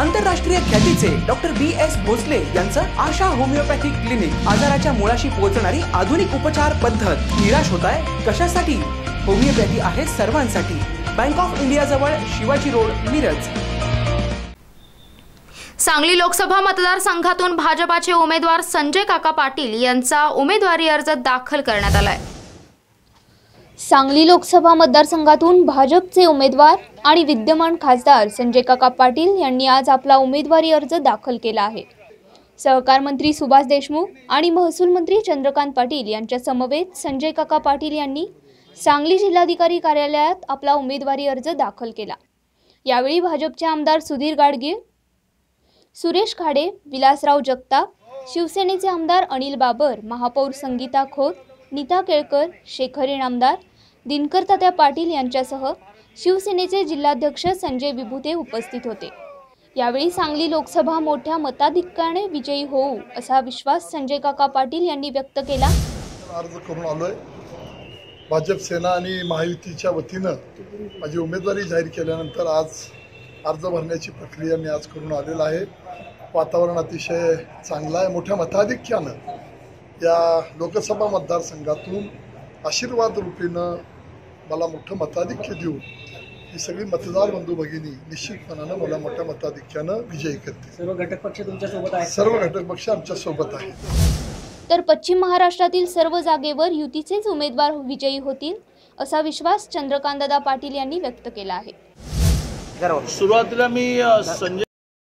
आंतरराष्ट्रीय ख्यातीचे doctor B S Bhosale यांचं आशा होमिओपॅथिक क्लिनिक आजाराच्या मुळाशी पोहोचणारी आधुनिक उपचार पद्धत. निराश होत आहे कशासाठी? होमिओपॅथी आहे सर्वांसाठी. बँक ऑफ इंडिया जवळ शिवाजी रोड मिरज. सांगली लोकसभा मतदारसंघातून भाजपाचे उमेदवार संजय काका पाटील यांचा उमेदवारी अर्ज दाखल करण्यात आलाय. सांगली लोकसभा मतदारसंघातून भाजपचे उमेदवार आणि विद्यमान खासदार संजय काका पाटील यांनी आज आपला उमेदवारी अर्ज दाखल केला आहे. सहकार मंत्री सुभाष देशमुख आणि महसूल मंत्री चंद्रकांत पाटील यांच्या समवेत संजय काका पाटील यांनी सांगली जिल्हाधिकारी कार्यालयात आपला उमेदवारी अर्ज दाखल केला. यावेळी भाजपचे आमदार सुधीर गाडगीळ सुरेश खाडे विलासराव जगताप शिवसेनेचे आमदार अनिल बाबर महापौर संगीता खोत नीता केळकर शेखर इनामदार दिनकर तात्या पाटील यांच्यासह शिवसेनेचे जिल्हाध्यक्ष संजय विभुते उपस्थित होते. यावेळी सांगली लोकसभा मोठ्या मताधिक्याने विजयी होऊ असा विश्वास संजय काका पाटील यांनी व्यक्त केला. अर्ज करून आलोय. भाजप सेना आणि महायुतीच्या वतीनं माझी उमेदवारी जाहीर केल्यानंतर आज अर्ज भरण्याची प्रक्रिया मी आज करून आलेला आहे. वातावरण अतिशय चांगलं आहे. मोठ्या मताधिक्यानं या लोकसभा मतदारसंघातून आशीर्वाद रूपीनं मला मोठं मताधिक्य देऊन ही सगळी मतदार बंधू भगिनी निश्चितपणानं मला मोठ्या मताधिक्यानं विजयी करते सर्व घटक पक्ष तुमच्यासोबत आहेत. सर्व घटक पक्ष आमच्यासोबत आहेत. तर पश्चिम महाराष्ट्रातील सर्व जागेवर युतीचेच उमेदवार विजयी होतील असा विश्वास चंद्रकांतदादा पाटील यांनी व्यक्त केला आहे. सुरुवातीला मी संजय